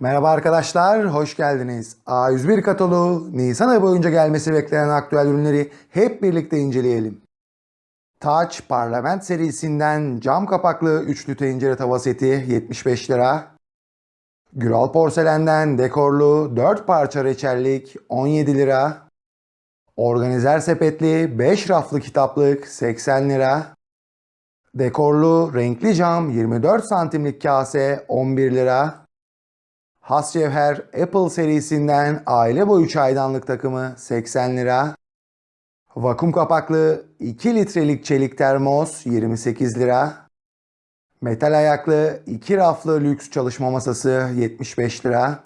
Merhaba arkadaşlar, hoş geldiniz. A101 kataloğu, Nisan ayı boyunca gelmesi beklenen aktüel ürünleri hep birlikte inceleyelim. Touch Parlament serisinden cam kapaklı üçlü tencere tava seti 75 lira. Güral Porselen'den dekorlu 4 parça reçellik 17 lira. Organizer sepetli 5 raflı kitaplık 80 lira. Dekorlu renkli cam 24 santimlik kase 11 lira. Has Cevher Apple serisinden aile boyu çaydanlık takımı 80 lira. Vakum kapaklı 2 litrelik çelik termos 28 lira. Metal ayaklı 2 raflı lüks çalışma masası 75 lira.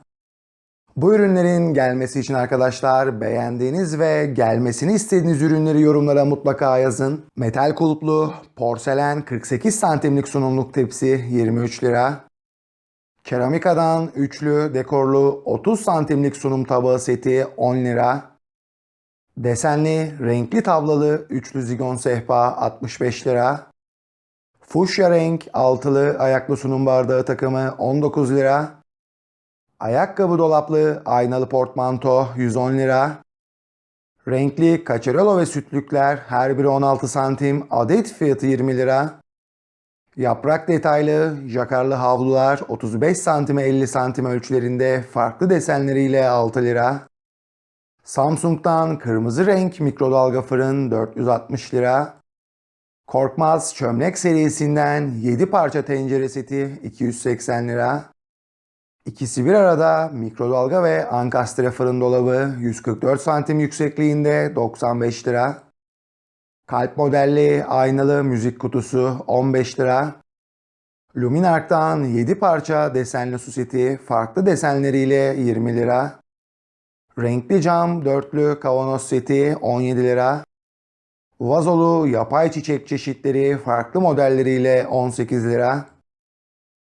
Bu ürünlerin gelmesi için arkadaşlar beğendiğiniz ve gelmesini istediğiniz ürünleri yorumlara mutlaka yazın. Metal kulplu porselen 48 santimlik sunumluk tepsi 23 lira. Keramikadan üçlü dekorlu 30 santimlik sunum tabağı seti 10 lira. Desenli renkli tablalı üçlü zigon sehpa 65 lira. Fuşya renk altılı ayaklı sunum bardağı takımı 19 lira. Ayakkabı dolaplı aynalı portmanto 110 lira. Renkli kaçarolo ve sütlükler her biri 16 santim adet fiyatı 20 lira. Yaprak detaylı jakarlı havlular 35 santime 50 santim ölçülerinde farklı desenleriyle 6 lira. Samsung'dan kırmızı renk mikrodalga fırın 460 lira. Korkmaz çömlek serisinden 7 parça tencere seti 280 lira. İkisi bir arada mikrodalga ve ankastre fırın dolabı 144 santim yüksekliğinde 95 lira. Kalp modelli aynalı müzik kutusu 15 lira. Luminark'tan 7 parça desenli su seti farklı desenleriyle 20 lira. Renkli cam dörtlü kavanoz seti 17 lira. Vazolu yapay çiçek çeşitleri farklı modelleriyle 18 lira.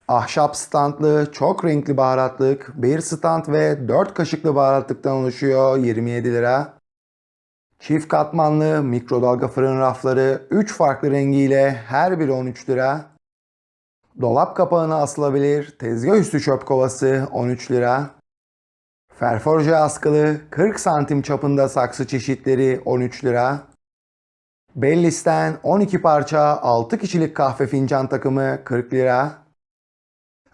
Ahşap standlı çok renkli baharatlık bir stand ve 4 kaşıklı baharatlıktan oluşuyor 27 lira. Çift katmanlı mikrodalga fırın rafları 3 farklı rengiyle her biri 13 lira. Dolap kapağına asılabilir tezgah üstü çöp kovası 13 lira. Ferforje askılı 40 santim çapında saksı çeşitleri 13 lira. Bellis'ten 12 parça 6 kişilik kahve fincan takımı 40 lira.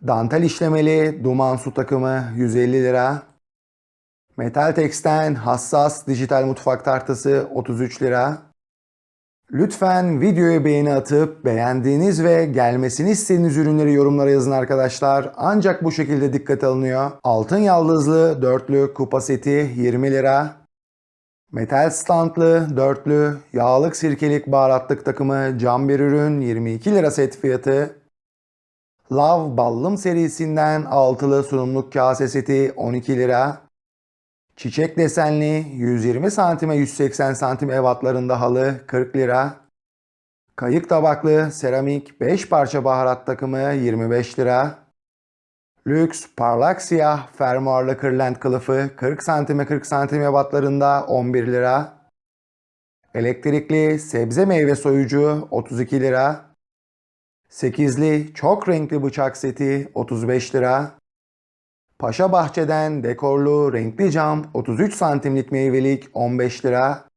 Dantel işlemeli duman su takımı 150 lira. Metal Tex'ten hassas dijital mutfak tartısı 33 lira. Lütfen videoya beğeni atıp beğendiğiniz ve gelmesini istediğiniz ürünleri yorumlara yazın arkadaşlar. Ancak bu şekilde dikkat alınıyor. Altın yaldızlı dörtlü kupa seti 20 lira. Metal standlı dörtlü yağlık sirkelik baharatlık takımı cam bir ürün 22 lira set fiyatı. Love Ballım serisinden altılı sunumluk kase seti 12 lira. Çiçek desenli 120 santime 180 santim evatlarında halı 40 lira. Kayık tabaklı seramik 5 parça baharat takımı 25 lira. Lüks parlak siyah fermuarlı kırlent kılıfı 40 santime 40 santim ebatlarında 11 lira. Elektrikli sebze meyve soyucu 32 lira. 8'li çok renkli bıçak seti 35 lira. Paşa Bahçe'den dekorlu renkli cam 33 santimlik meyvelik 15 lira.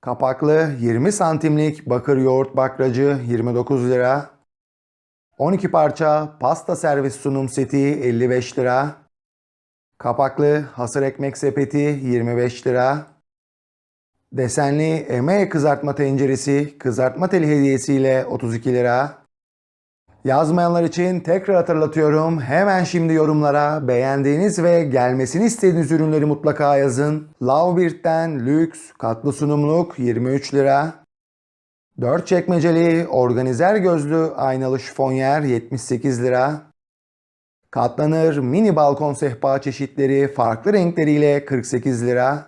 Kapaklı 20 santimlik bakır yoğurt bakracı 29 lira. 12 parça pasta servis sunum seti 55 lira. Kapaklı hasır ekmek sepeti 25 lira. Desenli emeğe kızartma tenceresi kızartma teli hediyesiyle 32 lira. Yazmayanlar için tekrar hatırlatıyorum. Hemen şimdi yorumlara beğendiğiniz ve gelmesini istediğiniz ürünleri mutlaka yazın. Lovebeard'den lüks katlı sunumluk 23 lira. 4 çekmeceli organizer gözlü aynalı şifonyer 78 lira. Katlanır mini balkon sehpa çeşitleri farklı renkleriyle 48 lira.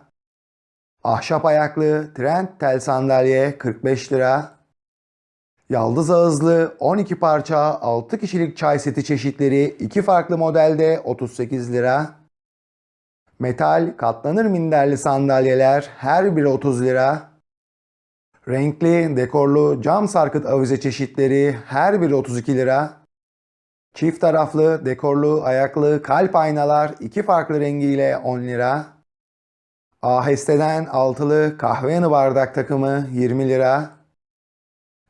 Ahşap ayaklı trend tel sandalye 45 lira. Yaldız ağızlı 12 parça 6 kişilik çay seti çeşitleri 2 farklı modelde 38 lira. Metal katlanır minderli sandalyeler her biri 30 lira. Renkli dekorlu cam sarkıt avize çeşitleri her biri 32 lira. Çift taraflı, dekorlu, ayaklı, kalp aynalar iki farklı rengiyle 10 lira. Aheste'den altılı kahve yanı bardak takımı 20 lira.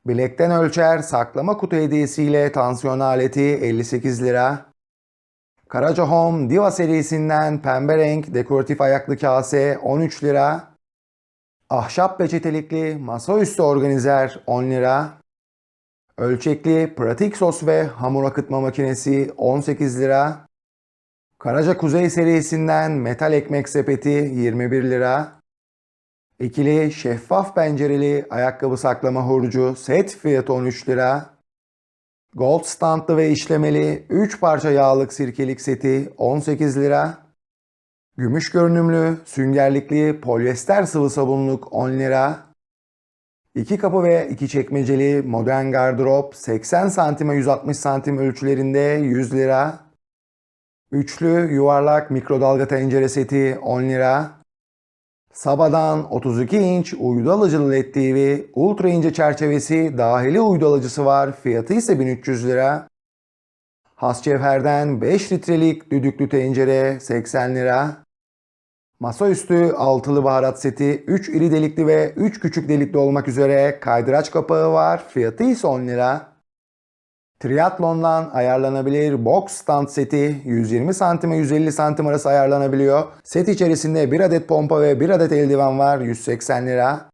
Bilekten ölçer saklama kutu hediyesiyle tansiyon aleti 58 lira. Karaca Home Diva serisinden pembe renk dekoratif ayaklı kase 13 lira. Ahşap peçetelikli masaüstü organizer 10 lira. Ölçekli pratik sos ve hamur akıtma makinesi 18 lira. Karaca Kuzey serisinden metal ekmek sepeti 21 lira. İkili şeffaf pencereli ayakkabı saklama hurcu set fiyatı 13 lira. Gold standlı ve işlemeli 3 parça yağlık sirkelik seti 18 lira. Gümüş görünümlü süngerlikli polyester sıvı sabunluk 10 lira. 2 kapı ve 2 çekmeceli modern gardırop 80 santime 160 santim ölçülerinde 100 lira. Üçlü yuvarlak mikrodalga tencere seti 10 lira. Saba'dan 32 inç uydu alıcılı LED TV, ultra ince çerçevesi dahili uydu alıcısı var. Fiyatı ise 1300 lira. Hascevher'den 5 litrelik düdüklü tencere 80 lira. Masaüstü altılı baharat seti 3 iri delikli ve 3 küçük delikli olmak üzere kaydıraç kapağı var. Fiyatı ise 10 lira. Triathlon'dan ayarlanabilir box stand seti 120 santime 150 santim arası ayarlanabiliyor. Set içerisinde 1 adet pompa ve 1 adet eldiven var 180 lira.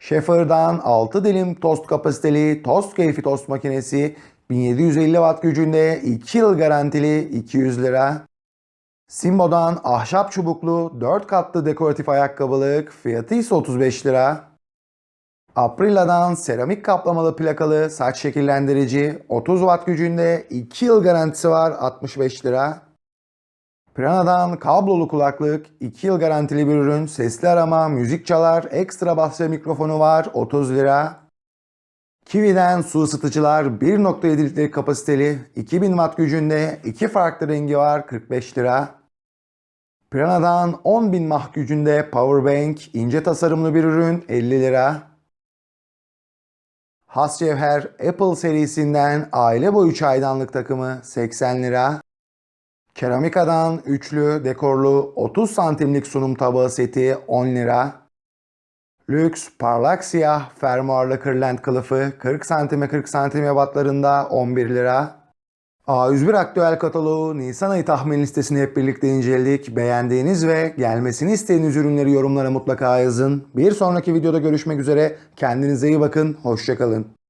Schaefer'dan 6 dilim tost kapasiteli tost keyfi tost makinesi 1750 watt gücünde 2 yıl garantili 200 lira. Simbo'dan ahşap çubuklu 4 katlı dekoratif ayakkabılık fiyatı ise 35 lira. Aprila'dan seramik kaplamalı plakalı saç şekillendirici 30 watt gücünde 2 yıl garantisi var 65 lira. Prana'dan kablolu kulaklık 2 yıl garantili bir ürün sesli arama, müzik çalar, ekstra bas ve mikrofonu var 30 lira. Kiwi'den su ısıtıcılar 1.7 litre kapasiteli 2000 watt gücünde 2 farklı rengi var 45 lira. Prana'dan 10.000 mah gücünde powerbank ince tasarımlı bir ürün 50 lira. Has Cevher Apple serisinden aile boyu çaydanlık takımı 80 lira. Keramika'dan üçlü dekorlu 30 santimlik sunum tabağı seti 10 lira. Lüks parlak siyah fermuarlı kırlent kılıfı 40 santime 40 santim ebatlarında 11 lira. A101 aktüel kataloğu Nisan ayı tahmin listesini hep birlikte inceledik. Beğendiğiniz ve gelmesini istediğiniz ürünleri yorumlara mutlaka yazın. Bir sonraki videoda görüşmek üzere. Kendinize iyi bakın. Hoşçakalın.